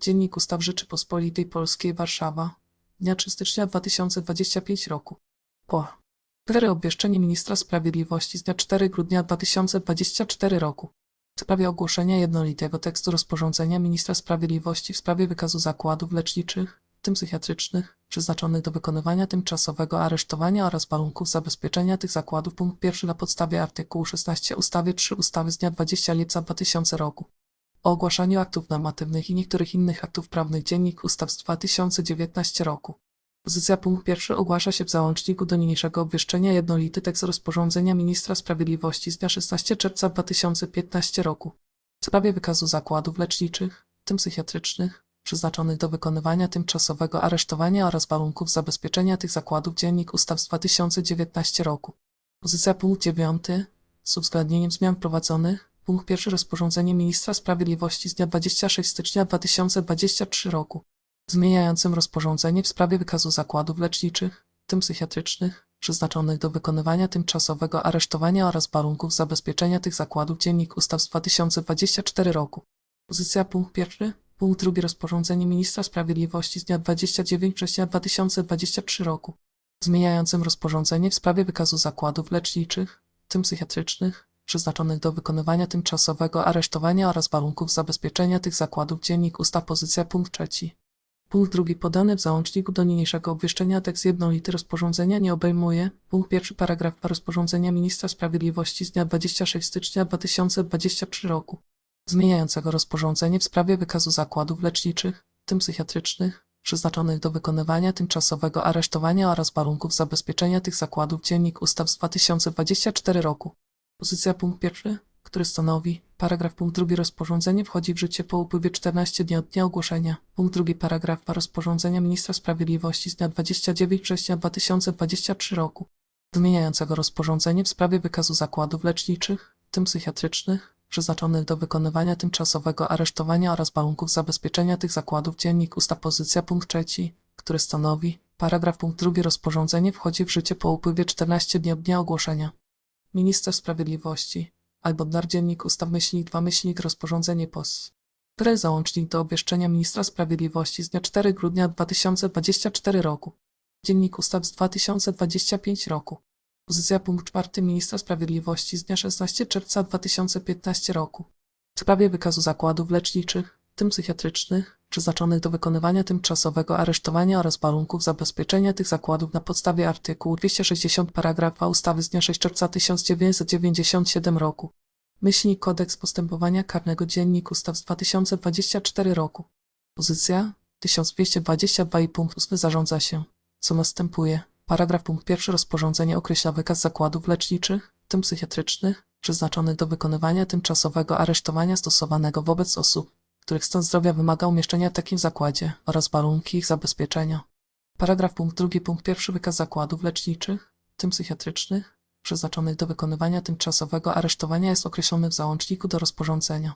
Dziennik Ustaw Rzeczypospolitej Polskiej Warszawa, dnia 3 stycznia 2025 roku. Po. Cztery obwieszczenie Ministra Sprawiedliwości z dnia 4 grudnia 2024 roku. W sprawie ogłoszenia jednolitego tekstu rozporządzenia Ministra Sprawiedliwości w sprawie wykazu zakładów leczniczych, w tym psychiatrycznych, przeznaczonych do wykonywania tymczasowego aresztowania oraz warunków zabezpieczenia tych zakładów punkt pierwszy na podstawie artykułu 16 ustawy 3 ustawy z dnia 20 lipca 2000 roku o ogłaszaniu aktów normatywnych i niektórych innych aktów prawnych Dziennik Ustaw z 2019 roku. Pozycja punkt pierwszy ogłasza się w załączniku do niniejszego obwieszczenia jednolity tekst rozporządzenia Ministra Sprawiedliwości z dnia 16 czerwca 2015 roku w sprawie wykazu zakładów leczniczych, w tym psychiatrycznych, przeznaczonych do wykonywania tymczasowego aresztowania oraz warunków zabezpieczenia tych zakładów Dziennik Ustaw z 2019 roku. Pozycja punkt 9 z uwzględnieniem zmian wprowadzonych Punkt pierwszy rozporządzenie Ministra Sprawiedliwości z dnia 26 stycznia 2023 roku, zmieniającym rozporządzenie w sprawie wykazu zakładów leczniczych, tym psychiatrycznych, przeznaczonych do wykonywania tymczasowego aresztowania oraz warunków zabezpieczenia tych zakładów Dziennik Ustaw z 2024 roku. Pozycja punkt pierwszy. Punkt drugi rozporządzenie Ministra Sprawiedliwości z dnia 29 września 2023 roku, zmieniającym rozporządzenie w sprawie wykazu zakładów leczniczych, tym psychiatrycznych, przeznaczonych do wykonywania tymczasowego aresztowania oraz warunków zabezpieczenia tych zakładów Dziennik Ustaw Pozycja Punkt trzeci. Punkt drugi podany w załączniku do niniejszego obwieszczenia tekst jednolity rozporządzenia nie obejmuje punkt pierwszy paragraf 2 rozporządzenia Ministra Sprawiedliwości z dnia 26 stycznia 2023 roku zmieniającego rozporządzenie w sprawie wykazu zakładów leczniczych, w tym psychiatrycznych, przeznaczonych do wykonywania tymczasowego aresztowania oraz warunków zabezpieczenia tych zakładów Dziennik Ustaw z 2024 roku. Pozycja punkt pierwszy, który stanowi paragraf punkt drugi rozporządzenie wchodzi w życie po upływie 14 dni od dnia ogłoszenia. Punkt drugi paragraf 2 rozporządzenia Ministra Sprawiedliwości z dnia 29 września 2023 roku zmieniającego rozporządzenie w sprawie wykazu zakładów leczniczych, w tym psychiatrycznych, przeznaczonych do wykonywania tymczasowego aresztowania oraz warunków zabezpieczenia tych zakładów Dziennik Ustaw Pozycja punkt trzeci, który stanowi paragraf punkt drugi rozporządzenie wchodzi w życie po upływie 14 dni od dnia ogłoszenia. Minister Sprawiedliwości albo dar dziennik ustaw myślnik 2 myślnik rozporządzenie POS. Tre załącznik do obwieszczenia Ministra Sprawiedliwości z dnia 4 grudnia 2024 roku. Dziennik ustaw z 2025 roku. Pozycja punkt 4 Ministra Sprawiedliwości z dnia 16 czerwca 2015 roku. W sprawie wykazu zakładów leczniczych, w tym psychiatrycznych, przeznaczonych do wykonywania tymczasowego aresztowania oraz warunków zabezpieczenia tych zakładów na podstawie artykułu 260 paragraf 2 ustawy z dnia 6 czerwca 1997 roku. Myślnik Kodeks Postępowania Karnego Dziennik Ustaw z 2024 roku. Pozycja 1222 i punkt 8 zarządza się. Co następuje? Paragraf punkt pierwszy rozporządzenie określa wykaz zakładów leczniczych, w tym psychiatrycznych, przeznaczonych do wykonywania tymczasowego aresztowania stosowanego wobec osób, których stan zdrowia wymaga umieszczenia w takim zakładzie oraz warunki ich zabezpieczenia. Punkt drugi punkt pierwszy wykaz zakładów leczniczych, w tym psychiatrycznych, przeznaczonych do wykonywania tymczasowego aresztowania jest określony w załączniku do rozporządzenia.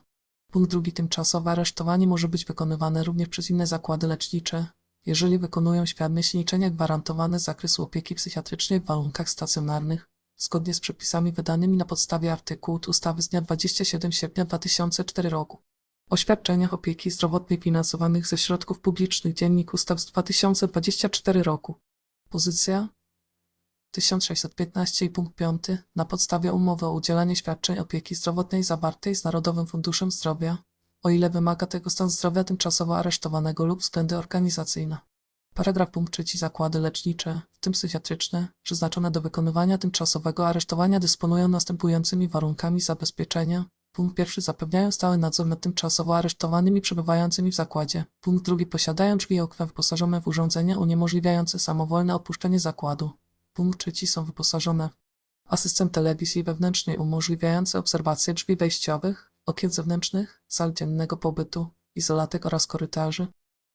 Punkt drugi tymczasowe aresztowanie może być wykonywane również przez inne zakłady lecznicze, jeżeli wykonują świadmyśl liczenia gwarantowane z zakresu opieki psychiatrycznej w warunkach stacjonarnych, zgodnie z przepisami wydanymi na podstawie artykułu ustawy z dnia 27 sierpnia 2004 roku. O świadczeniach opieki zdrowotnej finansowanych ze środków publicznych Dziennik Ustaw z 2024 roku. Pozycja 1615 i punkt 5 na podstawie umowy o udzielanie świadczeń opieki zdrowotnej zawartej z Narodowym Funduszem Zdrowia, o ile wymaga tego stan zdrowia tymczasowo aresztowanego lub względy organizacyjne. Paragraf trzeci zakłady lecznicze, w tym psychiatryczne, przeznaczone do wykonywania tymczasowego aresztowania dysponują następującymi warunkami zabezpieczenia. Punkt pierwszy zapewniają stały nadzór nad tymczasowo aresztowanymi przebywającymi w zakładzie. Punkt drugi posiadają drzwi i okna wyposażone w urządzenia uniemożliwiające samowolne opuszczenie zakładu. Punkt trzeci są wyposażone w asystent telewizji wewnętrznej umożliwiający obserwację drzwi wejściowych, okien zewnętrznych, sal dziennego pobytu, izolatek oraz korytarzy,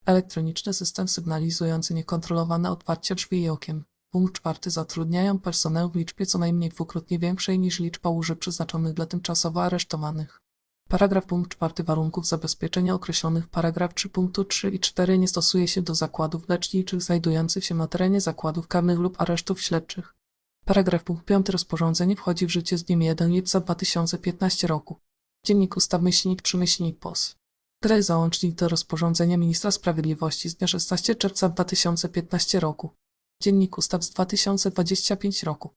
elektroniczny system sygnalizujący niekontrolowane otwarcie drzwi i okien. Punkt czwarty zatrudniają personel w liczbie co najmniej dwukrotnie większej niż liczba łóżek przeznaczonych dla tymczasowo aresztowanych. Paragraf punkt czwarty warunków zabezpieczenia określonych paragraf 3 punktu 3 i 4 nie stosuje się do zakładów leczniczych znajdujących się na terenie zakładów karnych lub aresztów śledczych. Paragraf punkt 5 rozporządzenie wchodzi w życie z dniem 1 lipca 2015 roku. Dziennik Ustaw Myślnik 3 Myślnik POS. Kraj załącznik do rozporządzenia Ministra Sprawiedliwości z dnia 16 czerwca 2015 roku. Dziennik Ustaw z 2025 roku.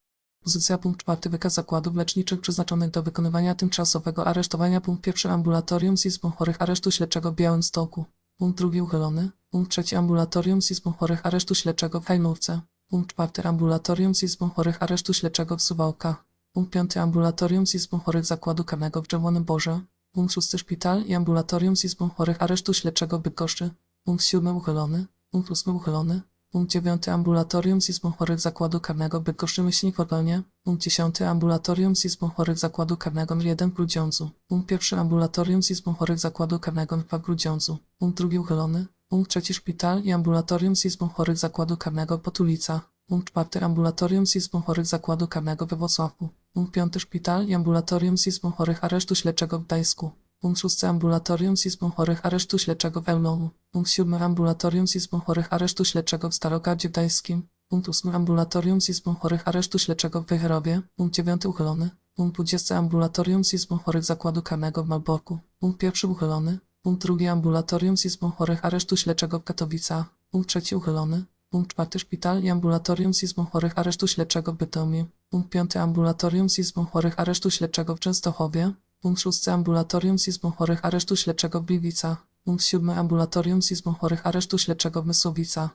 Pozycja punkt 4 wykaz zakładów leczniczych przeznaczonych do wykonywania tymczasowego aresztowania punkt 1 ambulatorium z izbą chorych aresztu śledczego w Białymstoku. Punkt 2 uchylony. Punkt 3 ambulatorium z izbą chorych aresztu śledczego w Hajnówce. Punkt 4 ambulatorium z izbą chorych aresztu śledczego w Suwałkach. Punkt 5 ambulatorium z izbą chorych zakładu karnego w Czerwonym Borze. Punkt 6 szpital i ambulatorium z izbą chorych aresztu śledczego w Bydgoszczy. Punkt 7 uchylony. Punkt 8 uchylony. Punkt 9 ambulatorium z izbą chorych zakładu karnego w Bydgoszczy Myślnik Wolnie. Punkt 10 ambulatorium z izbą chorych zakładu karnego nr 1 w Grudziądzu. Punkt 1 ambulatorium z izbą chorych zakładu karnego nr 2 w Grudziądzu. Punkt 2 uchylony. Punkt 3 szpital i ambulatorium z izbą chorych zakładu karnego w Potulicach. Punkt 4 ambulatorium z izbą chorych zakładu karnego we Włocławku. Punkt 5 szpital i ambulatorium z izbą chorych aresztu śledczego w Gdańsku. Punkt 6 ambulatorium z izbą chorych aresztu śledczego w Elblągu. Punkt 7 ambulatorium z izbą chorych aresztu śledczego w Starogardzie Gdańskim. Punkt 8 ambulatorium z izbą chorych aresztu śledczego w Wejherowie. Punkt 9 uchylony. Punkt 20 ambulatorium z izbą chorych zakładu karnego w Malborku. Punkt 1 uchylony. Punkt 2 ambulatorium z izbą chorych aresztu śledczego w Katowicach. Punkt 3 uchylony. Punkt 4 szpital i ambulatorium z izbą chorych aresztu śledczego w Bytomiu. Punkt 5 ambulatorium z izbą chorych aresztu śledczego w Częstochowie. 6 ambulatorium z izbą chorych aresztu śledczego w Gliwicach. 7 ambulatorium z izbą chorych aresztu śledczego w Mysłowicach.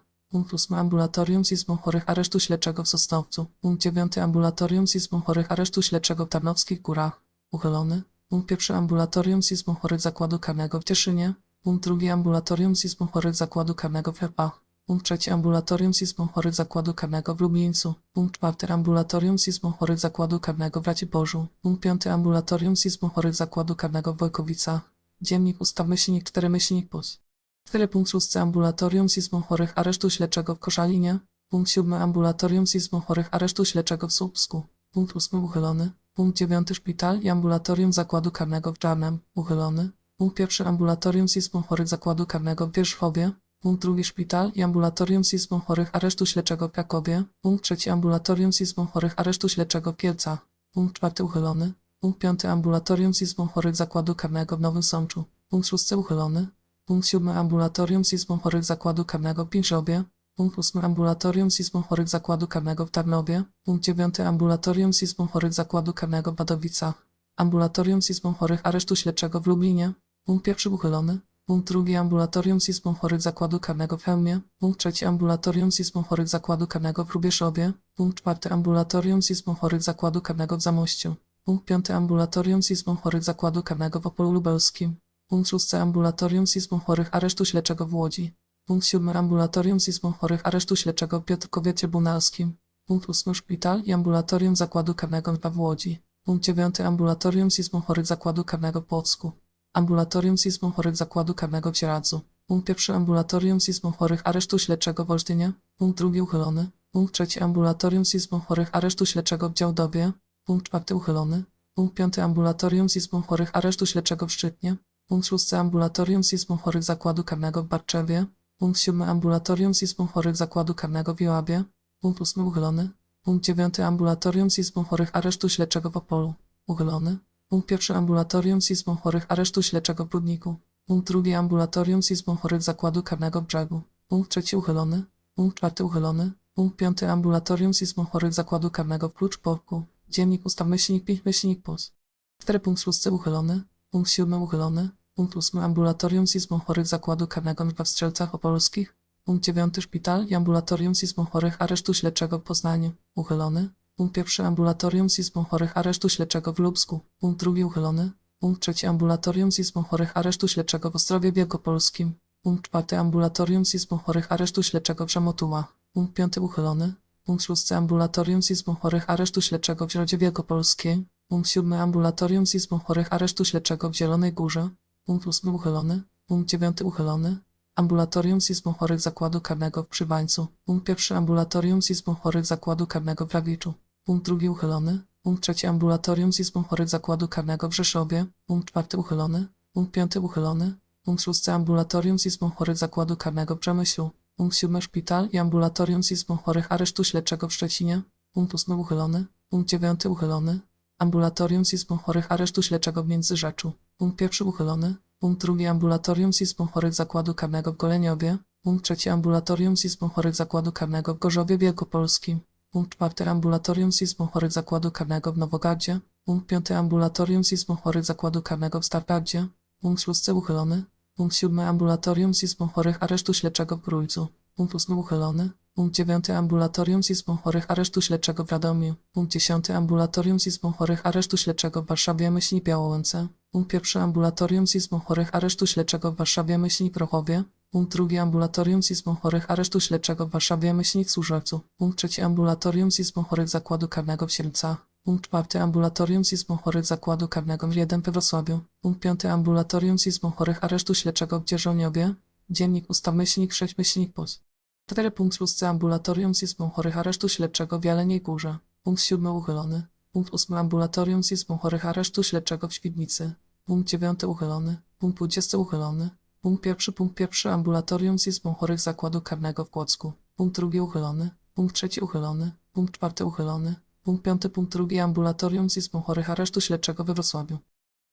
8 ambulatorium z izbą chorych aresztu śledczego w Sosnowcu. 9 ambulatorium z izbą chorych aresztu śledczego w Tarnowskich Górach. Uchylony. 1 ambulatorium z izbą chorych zakładu karnego w Cieszynie. 2 ambulatorium z izbą chorych zakładu karnego w Lepach. Punkt 3 ambulatorium z izbą chorych zakładu karnego w Lublińcu. Punkt 4 ambulatorium z izbą chorych zakładu karnego w Raciborzu. Punkt 5 ambulatorium z izbą chorych zakładu karnego w Wojkowicach. Dziennik ustaw myślnik 4 myślnik plus. 4 punkt 6 ambulatorium z izbą chorych aresztu śledczego w Koszalinie. Punkt 7 ambulatorium z izbą chorych aresztu śledczego w Słupsku. Punkt 8 uchylony. Punkt 9 szpital i ambulatorium zakładu karnego w Czarnem. Uchylony. Punkt 1 ambulatorium z izbą chorych zakładu karnego w Wierzchowie. Punkt 2 szpital i ambulatorium z izbą chorych aresztu śledczego w Krakowie. Punkt 3 ambulatorium z izbą chorych aresztu śledczego w Kielcach. Punkt 4 uchylony. Punkt 5 ambulatorium z izbą chorych zakładu karnego w Nowym Sączu. Punkt 6 uchylony. Punkt 7 ambulatorium z izbą chorych zakładu karnego w Pińżobie. Punkt 8 ambulatorium z izbą chorych zakładu karnego w Tarnowie. Punkt 9 ambulatorium z izbą chorych zakładu karnego w Badowicach. Ambulatorium z izbą chorych aresztu śledczego w Lublinie. Punkt 1 uchylony. Punkt 2 ambulatorium z izbą chorych zakładu karnego w Chełmie. Punkt 3 ambulatorium z izbą chorych zakładu karnego w Rubieszowie. Punkt 4 ambulatorium z izbą chorych zakładu karnego w Zamościu. Punkt 5 ambulatorium z izbą chorych zakładu karnego w Opolu Lubelskim. Punkt 6 ambulatorium z izbą chorych aresztu śledczego w Łodzi. Punkt 7 ambulatorium z izbą chorych aresztu śledczego w Piotrkowie Trybunalskim. Punkt 8 szpital i ambulatorium zakładu karnego w Łodzi. Punkt 9 ambulatorium z izbą chorych zakładu karnego w Płocku. Ambulatorium z izbą chorych zakładu karnego w Sieradzu. Punkt 1 ambulatorium z izbą chorych aresztu śledczego w Olsztynie. Punkt 2 uchylony. Punkt 3 ambulatorium z izbą chorych aresztu śledczego w Działdowie. Punkt 4 uchylony. Punkt 5 ambulatorium z izbą chorych aresztu śledczego w Szczytnie. Punkt 6 ambulatorium z izbą chorych zakładu karnego w Barczewie. Punkt 7 ambulatorium z izbą chorych zakładu karnego w Jołabie. Punkt 8 uchylony. Punkt 9 ambulatorium z izbą chorych aresztu śledczego w Opolu. Uchylony. Punkt 1 ambulatorium z izbą chorych aresztu śledczego w Brudniku. Punkt 2 ambulatorium z izbą chorych zakładu karnego w Brzegu. Punkt 3 uchylony. Punkt 4 uchylony. Punkt 5 ambulatorium z izbą chorych zakładu karnego w Kluczborku. Dziennik ustaw myślnik 5 myślnik plus. 4 punkt 6 uchylony. Punkt 7 uchylony. Punkt 8 ambulatorium z izbą chorych zakładu karnego w Strzelcach Opolskich. Punkt 9 szpital i ambulatorium z izbą chorych aresztu śledczego w Poznaniu. Uchylony. Punkt 1 ambulatorium z izbą chorych aresztu śledczego w Lubsku. Punkt 2 uchylony. Punkt 3 ambulatorium z izbą chorych aresztu śledczego w Ostrowie Wielkopolskim. Punkt 4 ambulatorium z izbą chorych aresztu śledczego w Rzemotułach. Punkt 5 uchylony. Punkt 6 ambulatorium z izbą chorych aresztu śledczego w Środzie Wielkopolskiej. Punkt 7 ambulatorium z izbą chorych aresztu śledczego w Zielonej Górze. Punkt 8 uchylony. Punkt 9 uchylony. Ambulatorium z izbą chorych zakładu karnego w Przybańcu. Punkt 1 ambulatorium z izbą chorych zakładu karnego w Rawiczu. Punkt 2 uchylony. Punkt 3 ambulatorium z izbą chorych zakładu karnego w Rzeszowie. Punkt 4 uchylony. Punkt 5 uchylony. Punkt 6 ambulatorium z izbą chorych zakładu karnego w Przemyślu. Punkt 7 szpital i ambulatorium z izbą chorych aresztu śledczego w Szczecinie. Punkt 8 uchylony. Punkt 9 uchylony. Ambulatorium z izbą chorych aresztu śledczego w Międzyrzeczu. Punkt 1 uchylony. Punkt drugi Ambulatorium z Izbą Chorych Zakładu Karnego w Goleniowie. Punkt trzeci Ambulatorium z Izbą Chorych Zakładu Karnego w Gorzowie Wielkopolskim. Punkt czwarty Ambulatorium z Izbą Chorych Zakładu Karnego w Nowogardzie. Punkt piąty Ambulatorium z Izbą Chorych Zakładu Karnego w Stargardzie. Punkt szósty uchylony. Punkt siódmy Ambulatorium z Izbą Chorych Aresztu Śledczego w Grójcu. Punkt ósmy uchylony. Punkt dziewiąty Ambulatorium z Izbą Chorych Aresztu Śledczego w Radomiu. Punkt dziesiąty Ambulatorium z Izbą Chorych Aresztu Śledczego w Warszawie Myśli Białołęce. Punkt pierwszy Ambulatorium z Izbą Chorych Aresztu Śledczego w Warszawie Myśli Grochowie. Punkt drugi Ambulatorium z Izbą Chorych Aresztu Śledczego w Warszawie Myślnik Służewcu. Punkt trzeci Ambulatorium z Izbą Chorych Zakładu Karnego w Sielcach. Punkt czwarty Ambulatorium z Izbą Chorych Zakładu Karnego w 1 we Wrocławiu. Punkt piąty Ambulatorium z Izbą Chorych Aresztu Śledczego w Dzierżoniowie. Dziennik Ustaw Myślnik 6 Myślnik PUS. 4 punkt szósty Ambulatorium z Izbą Chorych Aresztu Śledczego w Jeleniej Górze. Punkt siódmy uchylony. Punkt ósmy Ambulatorium z Izbą Chorych Aresztu Śledczego w Świdnicy. Punkt dziewiąty uchylony. Punkt dwudziesty uchylony. Punkt pierwszy, punkt pierwszy Ambulatorium z Izbą Chorych Zakładu Karnego w Płocku. Punkt drugi uchylony. Punkt trzeci uchylony. Punkt czwarty uchylony. Punkt piąty, punkt drugi Ambulatorium z Izbą Chorych Aresztu Śledczego we Wrocławiu.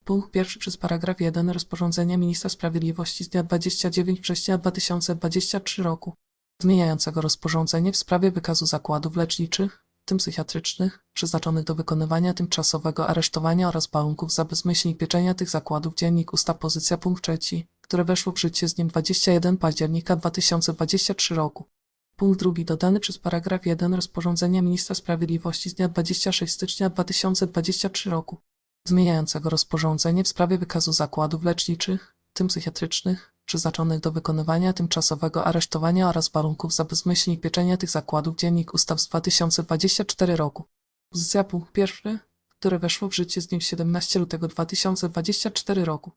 Punkt pierwszy przez paragraf 1 rozporządzenia Ministra Sprawiedliwości z dnia 29 września 2023 roku zmieniającego rozporządzenie w sprawie wykazu zakładów leczniczych, w tym psychiatrycznych, przeznaczonych do wykonywania tymczasowego aresztowania oraz warunków za bezmyślnie pieczenia tych zakładów Dziennik Ustaw Pozycja punkt trzeci, które weszło w życie z dniem 21 października 2023 roku. Punkt drugi dodany przez paragraf 1 rozporządzenia Ministra Sprawiedliwości z dnia 26 stycznia 2023 roku zmieniającego rozporządzenie w sprawie wykazu zakładów leczniczych, tym psychiatrycznych, przeznaczonych do wykonywania tymczasowego aresztowania oraz warunków za bezmyślnie pieczenia tych zakładów Dziennik Ustaw z 2024 roku. Pozycja punkt pierwszy, które weszło w życie z dniem 17 lutego 2024 roku.